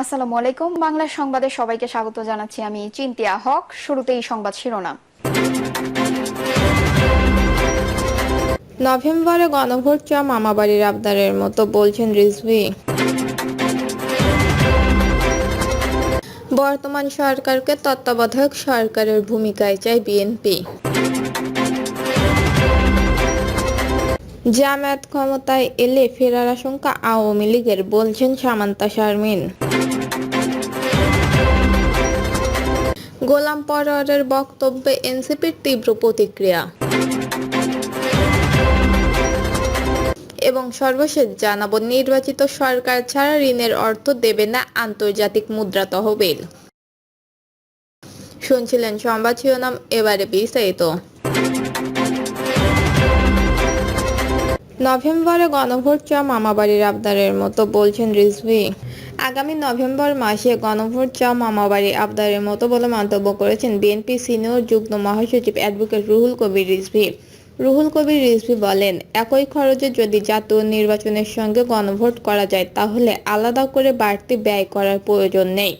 আসসালামু আলাইকুম। বাংলা সংবাদে সবাইকে স্বাগত জানাচ্ছি আমি চিন্তিয়া হক। শুরুতেই সংবাদ শিরোনাম। নভেম্বরে গণভোট চাওয়া মামাবাড়ির আবদারের মতো বলছেন রিজভি। বর্তমান সরকারকে তত্ত্বাবধায়ক সরকারের ভূমিকায় চায় বিএনপি। জামায়াত ক্ষমতায় এলে ফেরার আশঙ্কা আওয়ামী লীগের, বলছেন সামান্তা শারমিন। গোলাম পরোয়ারের বক্তব্যে এনসিপির তীব্র প্রতিক্রিয়া। এবং সর্বশেষ জানাব, নির্বাচিত সরকার ছাড়া ঋণের অর্থ দেবে না আন্তর্জাতিক মুদ্রা তহবিল। শুনছিলেন সংবাদ শিরোনাম, এবারে বিস্তারিত। নভেম্বরে গণভোট চাওয়া মামাবাড়ির আবদারের মতো বলছেন রিজভি। আগামী নভেম্বর মাসে গণভোট চাওয়া মামাবাড়ি আবদারের মতো বলে মন্তব্য করেছেন বিএনপি সিনিয়র যুগ্ম মহাসচিব অ্যাডভোকেট রুহুল কবির রিজভি। রুহুল কবির রিজভি বলেন, একই খরচে যদি জাতীয় নির্বাচনের সঙ্গে গণভোট করা যায়, তাহলে আলাদা করে বাড়তি ব্যয় করার প্রয়োজন নেই।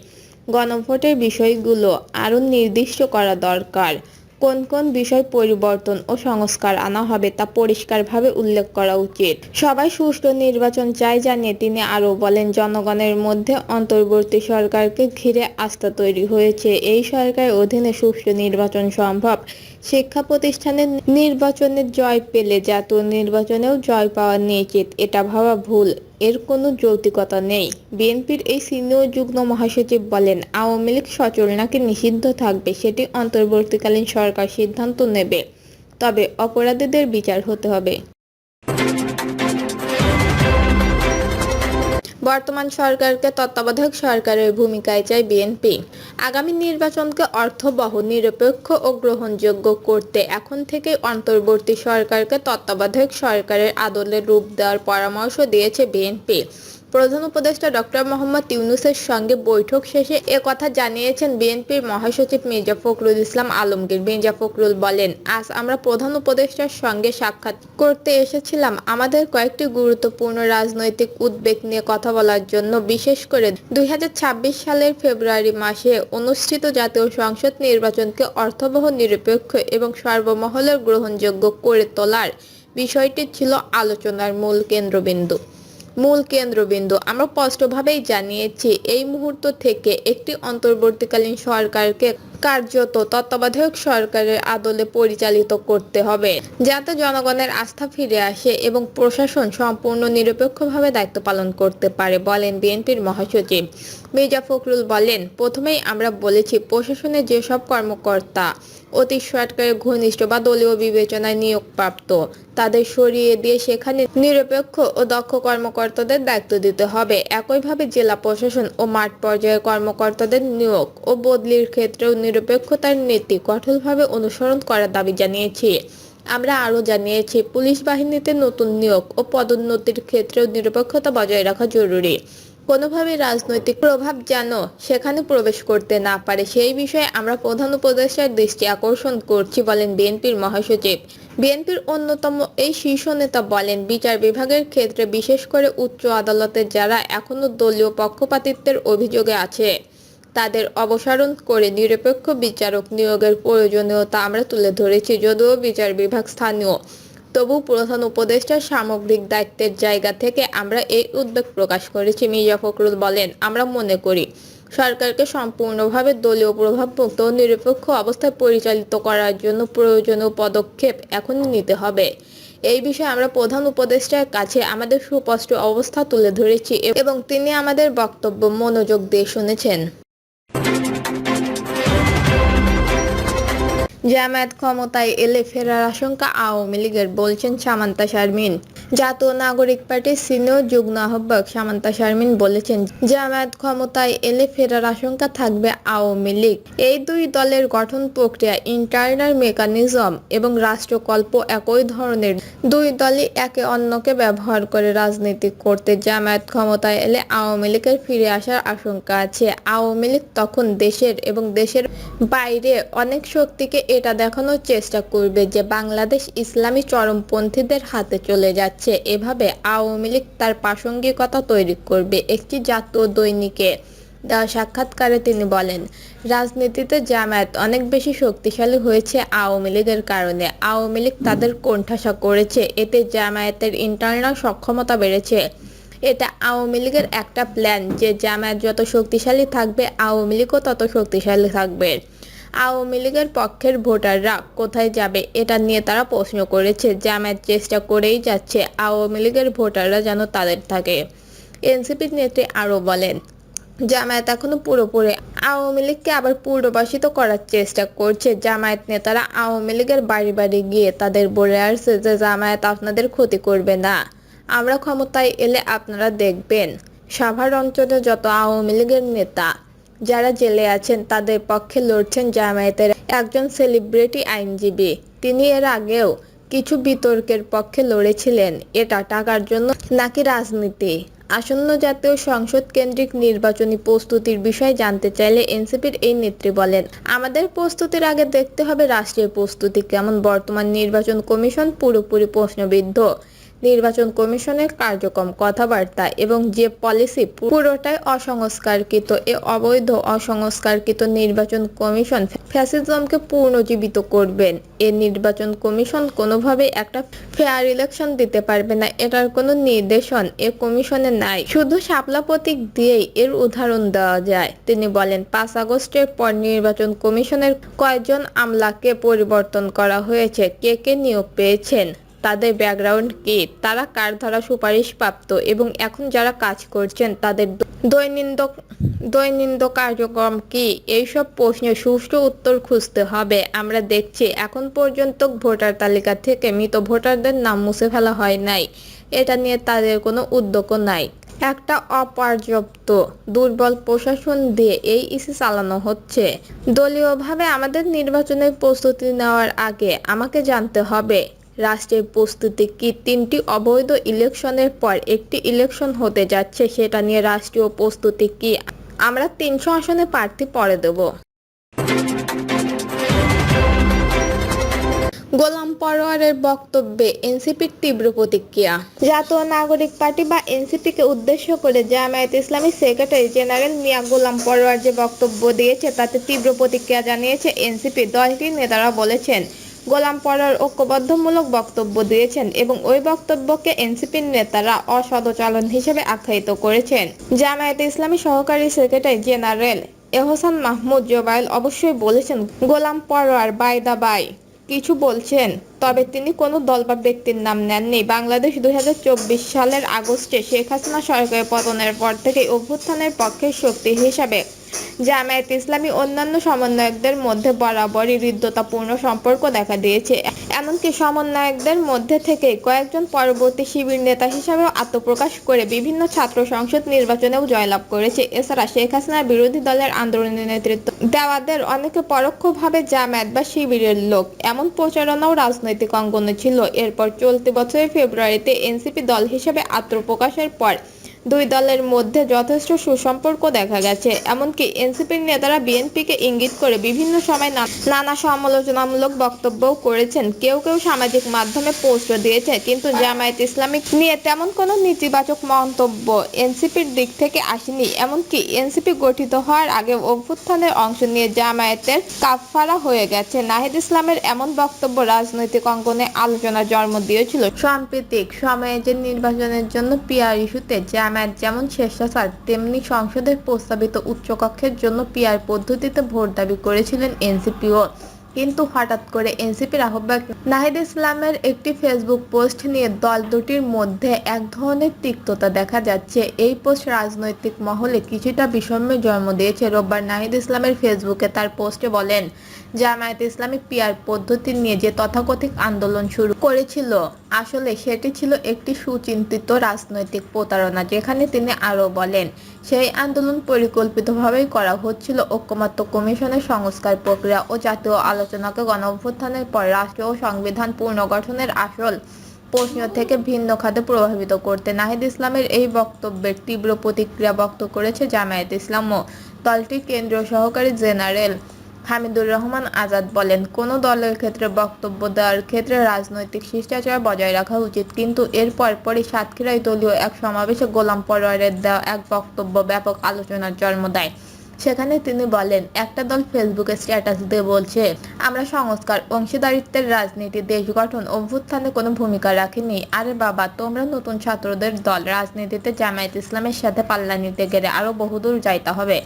গণভোটের বিষয়গুলো আরও নির্দিষ্ট করা দরকার। কোন কোন বিষয় পরিবর্তন ও সংস্কার আনা হবে তা পরিষ্কারভাবে উল্লেখ করা উচিত। সবাই সুষ্ঠু নির্বাচন চাই জানিয়ে তিনি আরও বলেন, জনগণের মধ্যে অন্তর্বর্তী সরকারকে ঘিরে আস্থা তৈরি হয়েছে। এই সরকারের অধীনে সুষ্ঠু নির্বাচন সম্ভব। শিক্ষা প্রতিষ্ঠানের নির্বাচনে জয় পেলে জাতীয় নির্বাচনেও জয় পাওয়া নিশ্চিত। এটা ভাবা ভুল। এর কোনো যৌক্তিকতা নেই। বিএনপির এই সিনিয়র যুগ্ম মহাসচিব বলেন, আওয়ামী লীগ সচল নাকি নিষিদ্ধ থাকবে সেটি অন্তর্বর্তীকালীন সরকার সিদ্ধান্ত নেবে, তবে অপরাধীদের বিচার হতে হবে। বর্তমান সরকারকে তত্ত্বাবধায়ক সরকারের ভূমিকায় চায় বিএনপি। আগামী নির্বাচনকে অর্থবহ, নিরপেক্ষ ও গ্রহণযোগ্য করতে এখন থেকে অন্তর্বর্তী সরকারকে তত্ত্বাবধায়ক সরকারের আদলে রূপ দেওয়ার পরামর্শ দিয়েছে বিএনপি। প্রধান উপদেষ্টা ডক্টর মোহাম্মদ ইউনুসের সঙ্গে বৈঠক শেষে এ কথা জানিয়েছেন বিএনপির মহাসচিব মির্জা ফখরুল ইসলাম আলমগীর। মির্জা ফখরুল বলেন, আজ আমরা প্রধান উপদেষ্টার সঙ্গে সাক্ষাৎ করতে এসেছিলাম। আমাদের কয়েকটি গুরুত্বপূর্ণ রাজনৈতিক উদ্বেগ নিয়ে কথা বলার জন্য, বিশেষ করে দুই হাজার ছাব্বিশ সালের ফেব্রুয়ারি মাসে অনুষ্ঠিত জাতীয় সংসদ নির্বাচনকে অর্থবহ, নিরপেক্ষ এবং সর্বমহলের গ্রহণযোগ্য করে তোলার বিষয়টি ছিল আলোচনার মূল কেন্দ্রবিন্দু। মূল কেন্দ্রবিন্দু। আমরা স্পষ্টভাবেই জানিয়েছি, এই মুহূর্ত থেকে একটি অন্তর্বর্তীকালীন সরকারকে কার্যত তত্ত্বাবধায়ক সরকারের আদলে পরিচালিত করতে হবে, যাতে জনগণের আস্থা ফিরে আসে এবং প্রশাসন সম্পূর্ণ নিরপেক্ষভাবে দায়িত্ব পালন করতে পারে, বলেন বিএনপির মহাসচিব। মির্জা ফখরুল বলেন, প্রথমেই আমরা বলেছি, প্রশাসনের যেসব কর্মকর্তা অতি সরকারের ঘনিষ্ঠ বা দলীয় বিবেচনায় নিয়োগপ্রাপ্ত। তাদের সরিয়ে দিয়ে সেখানে নিরপেক্ষ ও দক্ষ কর্মকর্তাদের দায়িত্ব দিতে হবে। একইভাবে জেলা প্রশাসন ও মাঠ পর্যায়ের কর্মকর্তাদের নিয়োগ ও বদলির ক্ষেত্রেও নিরপেক্ষতার নীতি কঠোরভাবে অনুসরণ করার দাবি জানিয়েছি। আমরা আরও জানিয়েছি, পুলিশ বাহিনীতে নতুন নিয়োগ ও পদোন্নতির ক্ষেত্রেও নিরপেক্ষতা বজায় রাখা জরুরি। কোনোভাবে রাজনৈতিক প্রভাব যেন সেখানে প্রবেশ করতে না পারে, সেই বিষয়ে আমরা প্রধান উপদেষ্টার দৃষ্টি আকর্ষণ করছি বলেন বিএনপির মহাসচিব। বিএনপির অন্যতম এই শীর্ষ নেতা বলেন, বিচার বিভাগের ক্ষেত্রে বিশেষ করে উচ্চ আদালতে যারা এখনও দলীয় পক্ষপাতিত্বের অভিযোগে আছে, তাদের অবসারণ করে নিরপেক্ষ বিচারক নিয়োগের প্রয়োজনীয়তা আমরা তুলে ধরেছি, যদিও বিচার বিভাগ স্থানীয়। তবু প্রধান উপদেষ্টার সামগ্রিক দায়িত্বের জায়গা থেকে আমরা এই উদ্বেগ প্রকাশ করেছি, মির্জা ফখরুল বলেন। আমরা মনে করি, সরকারকে সম্পূর্ণভাবে দলীয় প্রভাবমুক্ত ও নিরপেক্ষ অবস্থায় পরিচালিত করার জন্য প্রয়োজনীয় পদক্ষেপ এখনই নিতে হবে। এই বিষয়ে আমরা প্রধান উপদেষ্টার কাছে আমাদের সুস্পষ্ট অবস্থা তুলে ধরেছি এবং তিনি আমাদের বক্তব্য, মনোযোগ দিয়ে শুনেছেন। জামায়াত ক্ষমতায় এলে ফেরার আশঙ্কা আওয়ামী লীগের, বলছেন সামান্তা শারমিন। জাতীয় নাগরিক পার্টির সিনিয়র যুগ্ম আহ্বায়ক সামান্তা শারমিন বলেছেন, জামায়াত ক্ষমতায় এলে ফেরার আশঙ্কা থাকবে আওয়ামী লীগ। এই দুই দলের গঠন প্রক্রিয়া, ইন্টারনাল মেকানিজম এবং রাষ্ট্রকল্প একই ধরনের। দুই দলই একে অন্যকে ব্যবহার করে রাজনীতি করতে জামায়াত ক্ষমতায় এলে আওয়ামী লীগের ফিরে আসার আশঙ্কা আছে। আওয়ামী লীগ তখন দেশের এবং দেশের বাইরে অনেক শক্তিকে এটা দেখানোর চেষ্টা করবে যে বাংলাদেশ ইসলামী চরমপন্থীদের হাতে চলে যাচ্ছে। এভাবে আওয়ামী লীগ তার প্রাসঙ্গিকতা তৈরি করবে একটি জাতীয় দৈনিকে। দেওয়া সাক্ষাৎকারে তিনি বলেন, রাজনীতিতে জামায়াত অনেক বেশি শক্তিশালী হয়েছে আওয়ামী লীগের কারণে। আওয়ামী লীগ তাদের কোণঠাসা করেছে। এতে জামায়াতের ইন্টারনাল সক্ষমতা বেড়েছে। এটা আওয়ামী লীগের একটা প্ল্যান যে জামায়াত যত শক্তিশালী থাকবে, আওয়ামী লীগও তত শক্তিশালী থাকবে। আওয়ামী লীগের পক্ষের ভোটাররা কোথায় যাবে এটা নিয়ে তারা প্রশ্ন করেছে। জামায়াত চেষ্টা করেই যাচ্ছে আওয়ামী লীগের ভোটাররা যেন তাদের থাকে। এনসিপির নেত্রী আরও বলেন, জামায়াত এখনও পুরোপুরি আওয়ামী লীগকে আবার পুনর্বাসিত করার চেষ্টা করছে। জামায়াত নেতারা আওয়ামী লীগের বাড়ি বাড়ি গিয়ে তাদের বলে আসছে যে, জামায়াত আপনাদের ক্ষতি করবে না। আমরা ক্ষমতায় এলে আপনারা দেখবেন। সাভার অঞ্চলে যত আওয়ামী লীগের নেতা যারা জেলে আছেন তাদের পক্ষে লড়ছেন জামায়াতের একজন সেলিব্রিটি আইনজীবী। তিনি এর আগেও কিছু বিতর্কের পক্ষে লড়েছিলেন। এটা টাকার জন্য নাকি রাজনীতি? আসন্ন জাতীয় সংসদ কেন্দ্রিক নির্বাচনী প্রস্তুতির বিষয়ে জানতে চাইলে এনসিপির এই নেত্রী বলেন, আমাদের প্রস্তুতির আগে দেখতে হবে রাষ্ট্রীয় প্রস্তুতি কেমন। বর্তমান নির্বাচন কমিশন পুরোপুরি প্রশ্নবিদ্ধ। নির্বাচন কমিশনের কার্যক্রম, কথাবার্তা এবং যে পলিসি পুরোটাই অসংস্কারকৃত। এ অবৈধ, অসংস্কারকৃত নির্বাচন কমিশন ফ্যাসিজমকে পুনর্জীবিত করবেন। এ নির্বাচন কমিশন কোনোভাবে একটা ফেয়ার ইলেকশন দিতে পারবে না, এটার কোনো নির্দেশন এ কমিশনে নাই। শুধু শাপলা প্রতীক দিয়েই এর উদাহরণ দেওয়া যায়। তিনি বলেন, পাঁচ আগস্টের পর নির্বাচন কমিশনের কয়েকজন আমলাকে পরিবর্তন করা হয়েছে। কে কে নিয়োগ পেয়েছেন? তাদের ব্যাকগ্রাউন্ড কি? তারা কার দ্বারা সুপারিশ প্রাপ্ত? এবং এখন যারা কাজ করছেন, তাদের দৈনন্দিন কার্যক্রম কি? এইসব প্রশ্নের সুষ্ঠু উত্তর খুঁজতে হবে। আমরা দেখছি, এখন পর্যন্ত ভোটার তালিকা থেকে মৃত ভোটারদের নাম মুছে ফেলা হয় নাই। এটা নিয়ে তাদের কোনো উদ্যোগও নাই। একটা অপর্যাপ্ত, দুর্বল প্রশাসন দিয়ে এই ইসি চালানো হচ্ছে। দলীয়ভাবে আমাদের নির্বাচনের প্রস্তুতি নেওয়ার আগে আমাকে জানতে হবে রাষ্ট্রের প্রস্তুতি কি তিনটি অবৈধ ইলেকশনের পর একটি ইলেকশন হতে যাচ্ছে সেটা নিয়ে রাষ্ট্রীয় প্রস্তুতি কি? আমরা তিনশো আসনে প্রার্থী পরে দেব। গোলাম পরোয়ারের বক্তব্যে এনসিপির তীব্র প্রতিক্রিয়া। জাতীয় নাগরিক পার্টি বা এনসিপিকে উদ্দেশ্য করে জামায়াত ইসলামী সেক্রেটারি জেনারেল মিয়া গোলাম পরোয়ার যে বক্তব্য দিয়েছে তাতে তীব্র প্রতিক্রিয়া জানিয়েছে এনসিপি। দলটির নেতারা বলেছেন গোলাম পরার ঐক্যবদ্ধমূলক বক্তব্য দিয়েছেন এবং ওই বক্তব্যকে এনসিপির নেতারা অসদচালন হিসেবে আখ্যায়িত করেছেন। জামায়াতে ইসলামী সহকারী সেক্রেটারি জেনারেল এহসান মাহমুদ জোবাইল অবশ্যই বলেছেন, গোলাম পরোয়ার বাই দা বাই। কিছু বলছেন, তবে তিনি কোনো দল বা ব্যক্তির নাম নেননি। বাংলাদেশ দু হাজার চব্বিশ সালের আগস্টে শেখ হাসিনা সরকারের পতনের পর থেকে অভ্যুত্থানের পক্ষের শক্তি হিসাবে জামায়াত ইসলামী অন্যান্য সমন্বয়কদের মধ্যে বরাবরই হৃদ্যতাপূর্ণ সম্পর্ক দেখা দিয়েছে। এমনকি সমন্বয়কদের মধ্যে থেকে কয়েকজন পরবর্তী শিবির নেতা হিসাবেও আত্মপ্রকাশ করে বিভিন্ন ছাত্র সংসদ নির্বাচনেও জয়লাভ করেছে। এছাড়া শেখ হাসিনার বিরোধী দলের আন্দোলনের নেতৃত্ব দেওয়াদের অনেকে পরোক্ষভাবে জামায়াত বা শিবিরের লোক। এমন প্রচারণাও রাজনৈতিক অঙ্গনে ছিল। এরপর চলতি বছরের ফেব্রুয়ারিতে এনসিপি দল হিসেবে আত্মপ্রকাশের পর দুই দলের মধ্যে যথেষ্ট সুসম্পর্ক দেখা গেছে। এমনকি এনসিপির নেতারা বিএনপিকে ইঙ্গিত করে বিভিন্ন সময় নানা সমালোচনামূলক বক্তব্যও করেছেন। কেউ কেউ সামাজিক মাধ্যমে পোস্ট দিয়েছে, কিন্তু জামায়াত ইসলামিক নিয়ে তেমন কোনো নেতিবাচক মন্তব্য এনসিপির দিক থেকে আসেনি। এমনকি এনসিপি গঠিত হওয়ার আগে অভ্যুত্থানের অংশ নিয়ে জামায়াতের কাফফারা হয়ে গেছে। নাহিদ ইসলামের এমন বক্তব্য রাজনৈতিক অঙ্গনে আলোচনার জন্ম দিয়েছিল। সাম্প্রতিক সময়ে যে নির্বাচনের জন্য পিআর ইস্যুতে জামায়াত যেমন স্বেচ্ছাচার তেমনি সংসদের প্রস্তাবিত উচ্চকক্ষের জন্য পিআর পদ্ধতিতে ভোট দাবি করেছিলেন এনসিপিও। কিন্তু হঠাৎ করে এনসিপির আহ্বায়ক নাহিদ ইসলামের একটি ফেসবুক পোস্ট নিয়ে দল দুটির মধ্যে এক ধরনের তিক্ততা দেখা যাচ্ছে। এই পোস্ট রাজনৈতিক মহলে কিছুটা বিষম্যের জন্ম দিয়েছে। রোববার নাহিদ ইসলামের ফেসবুকে তার পোস্টে বলেন, জামায়াত ইসলামী পিয়ার পদ্ধতি নিয়ে যে তথাকথিক আন্দোলন শুরু করেছিল আসলে সেটি ছিল একটি সুচিন্তিত রাজনৈতিক প্রতারণা যেখানে তিনি আরও বলেন, সেই আন্দোলন পরিকল্পিতভাবেই করা হচ্ছিল ঐক্যমত্য কমিশনের সংস্কার প্রক্রিয়া ও জাতীয় আলোচনাকে গণ অভ্যুত্থানের পর রাষ্ট্র ও সংবিধান পুনর্গঠনের আসল প্রশ্ন থেকে ভিন্ন খাতে প্রভাবিত করতে নাহিদ ইসলামের এই বক্তব্যের তীব্র প্রতিক্রিয়া ব্যক্ত করেছে জামায়াত ইসলাম ও দলটির কেন্দ্রীয় সহকারী জেনারেল হামিদুর রহমান আজাদ বলেন, কোনো দলের ক্ষেত্রে বক্তব্য দেওয়ার ক্ষেত্রে রাজনৈতিক শিষ্টাচার বজায় রাখা উচিত, কিন্তু এর পরপরই সাতক্ষীরায় দলীয় এক সমাবেশে গোলাম পরোয়ারের দেওয়া এক বক্তব্য ব্যাপক আলোচনার জন্ম দেয়। সেখানে তিনি বলেন, একটা দল ফেসবুকে স্ট্যাটাস দিয়ে বলছে, আমরা সংস্কার, অংশীদারিত্বের রাজনীতি, দেশ গঠন, অভ্যুত্থানে কোনো ভূমিকা রাখিনি। আরে বাবা, তোমরা নতুন ছাত্রদের দল, রাজনীতিতে জামায়াত ইসলামের সাথে পাল্লা নিতে গেলে আরও বহুদূর যাইতে হবে।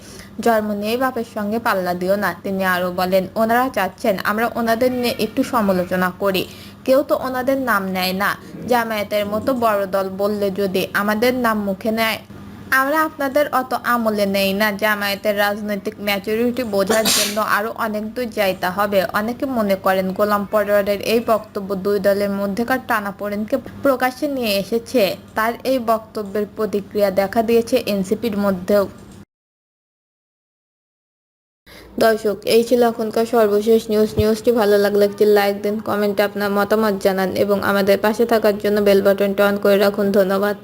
জন্ম নিয়েই বাপের সঙ্গে পাল্লা দিও না। তিনি আরও বলেন, ওনারা চাচ্ছেন, আমরা ওনাদের নিয়ে একটু সমালোচনা করি। কেউ তো ওনাদের নাম নেয় না। জামায়াতের মতো বড় দল বললে যদি আমাদের নাম মুখে নেয় আমরা আপনাদের অত আমলে নেই না জামায়াতের রাজনৈতিক ম্যাচুরিটি বোঝার জন্য আরও অনেক দূর যাইতে হবে। অনেকে মনে করেন গোলাম পরোয়ারের এই বক্তব্য দুই দলের মধ্যেকার টানাপোড়েনকে প্রকাশ্যে নিয়ে এসেছে। তার এই বক্তব্যের প্রতিক্রিয়া দেখা দিয়েছে এনসিপির মধ্যেও। দর্শক, এই ছিল এখনকার সর্বশেষ নিউজ নিউজটি ভালো লাগলে একটি লাইক দিন কমেন্টে আপনার মতামত জানান এবং আমাদের পাশে থাকার জন্য বেল বাটনটা অন করে রাখুন। ধন্যবাদ।